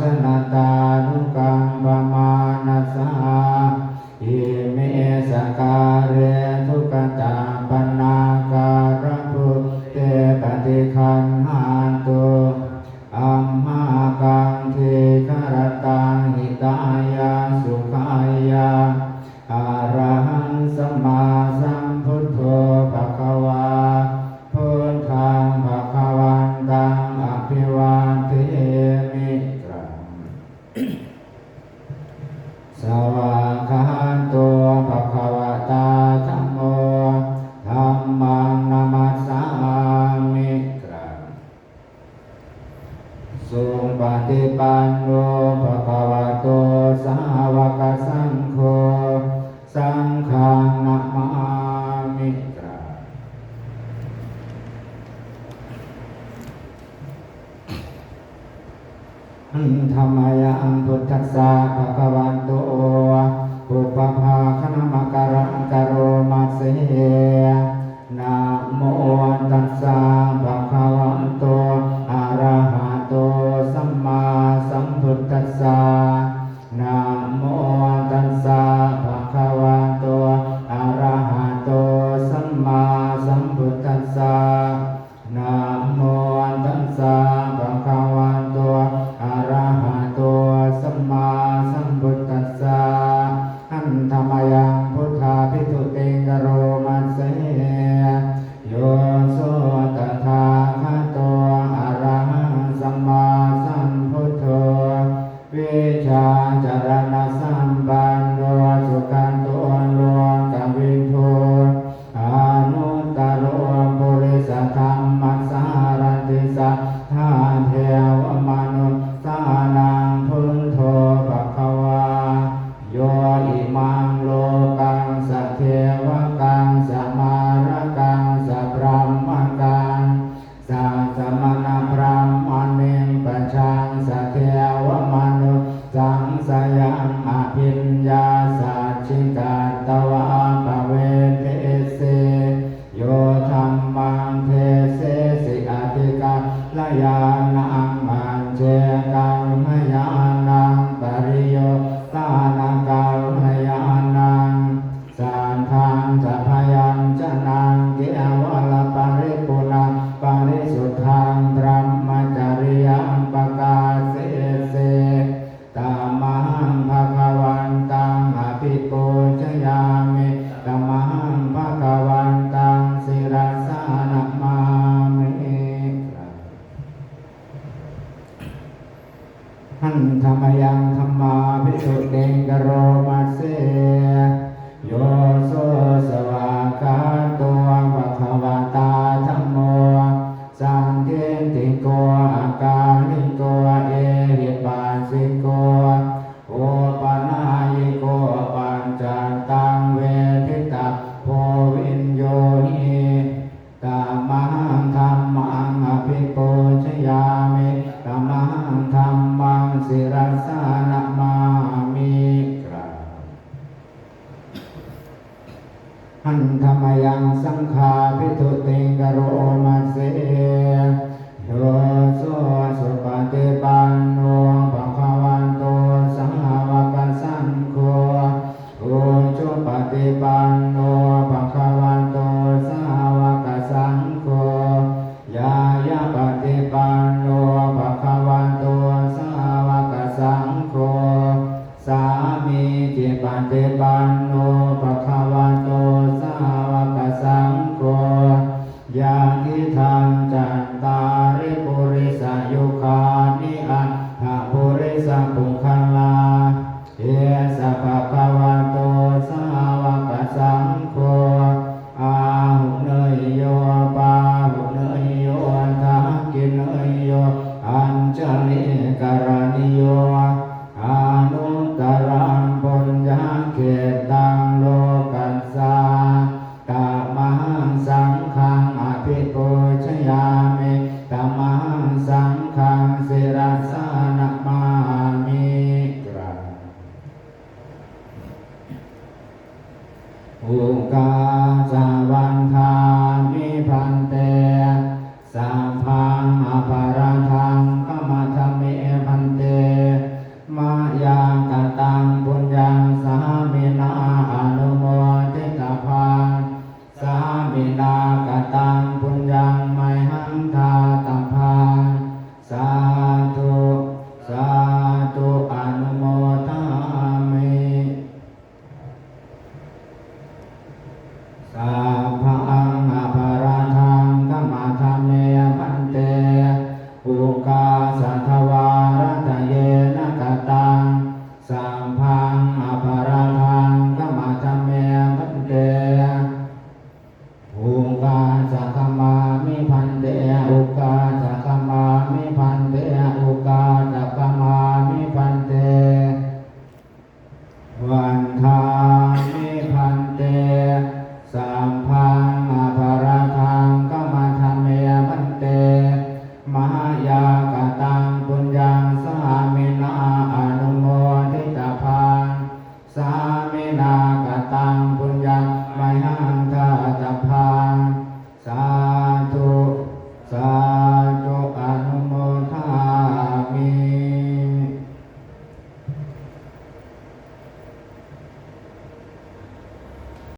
สนตานุกรร ธรรมายะอังพุทธัสสะภะคะวันโตอุปภาคณมการังการมัสเยังพุทธาพิสุติงกโรมันเส สยามอภิญญาสัจจตวะภเวเปเสโยธรรมังเทเสสิอธิกาลยานังมันเจกังมยา หันธรรมยังธรรมาพิสุเดงกโรมาเสโยโสสวากาตัวปะทวา 张开。